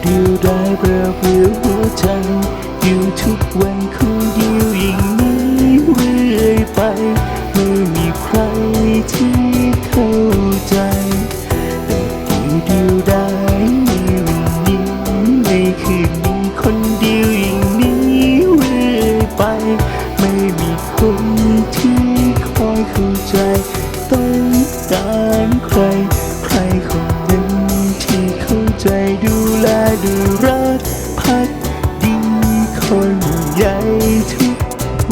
เพื่อหัวใจอยู่ทุกวันคนเดียวอย่างนี้เรื่อยไป ไม่มีใครที่เข้าใจแต่อยู่เดียวได้ในวันนี้ในคืนนี้คนเดียวอย่างนี้เรื่อยไป ไม่มีคนที่คอยเข้าใจ ต้องการใคร ดูรักพักดีคนใหญ่ทุก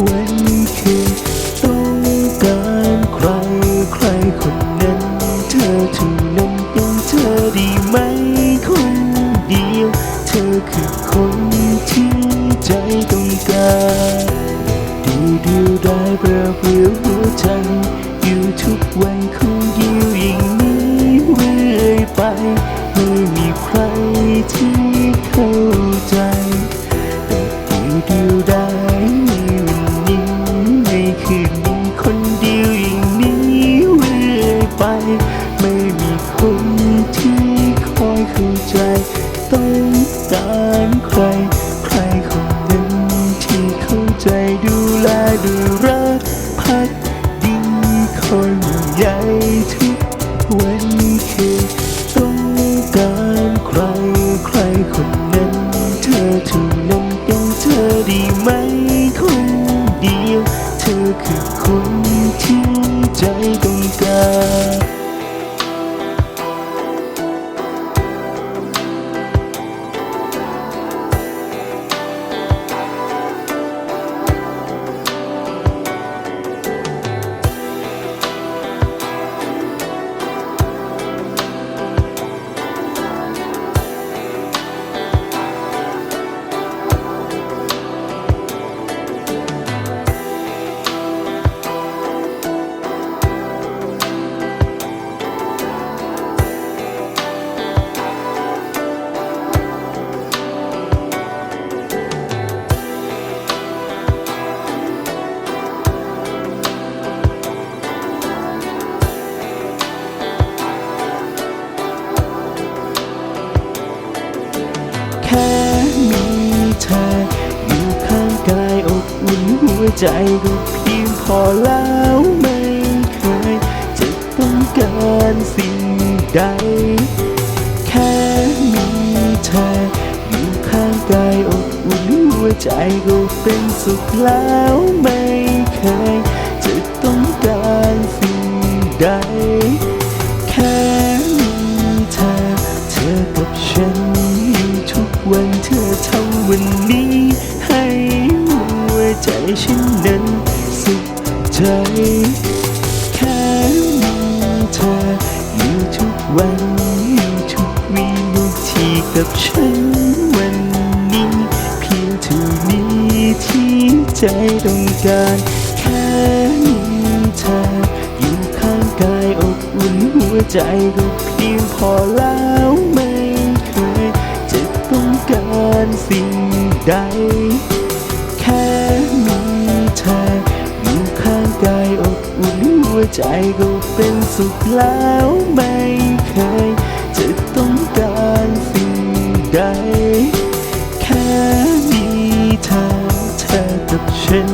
วันคือต้องการใครใครคนนั้น เธอเท่านั้นเป็นเธอดีไหมคนเดียว เธอคือคนที่ใจต้องการดีเดียวได้เปล่าเปลี่ยวหัวใจอยู่ทุกวันคนเดียวอย่างนี้เรื่อยไปไม่มีใคร ที่เข้าใจแต่ดีเดียวได้ในวันนี้ในคืนนี้คนเดียวอย่างนี้เรื่อยไป ไม่มีคนที่คอยเข้าใจ ต้องการใคร ใครคนหนึ่งที่เข้าใจดูแลดูรักพักดีคนใหญ่ทุกวันคือ เธอคือคนที่ใจต้องการ ใจก็เพียงพอแล้วไม่เคย จะต้องการสิ่งใด แค่มีเธออยู่ข้างกายอบอุ่นหัวใจก็เป็นสุขแล้วไม่เคย จะต้องการสิ่งใด แค่มีเธอ เธอกับฉันอยู่ทุกวันเธอทำวันนี้ วันอยู่ทุกวินาทีกับฉันวันนี้ เพียงเท่านี้ที่ใจต้องการแค่มีเธออยู่ข้างกายอบอุ่นหัวใจก็เพียงพอแล้วไม่เคยจะต้องการสิ่งใด แค่มีเธออยู่ข้างกายอบอุ่นหัวใจก็เป็นสุขแล้วไม่ ยจะต้องการสิ่งใด แค่มีเธอเธอกับฉัน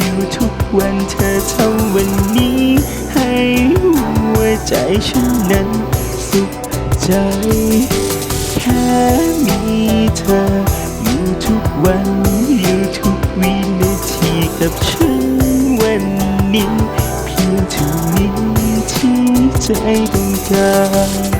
อยู่ทุกวันเธอทำวันนี้ ให้หัวใจฉันนั้นสุขใจ แค่มีเธอ อยู่ทุกวัน อยู่ทุกวินาทีกับฉันวันนี้ เพียงเท่านี้ที่ใจต้องการ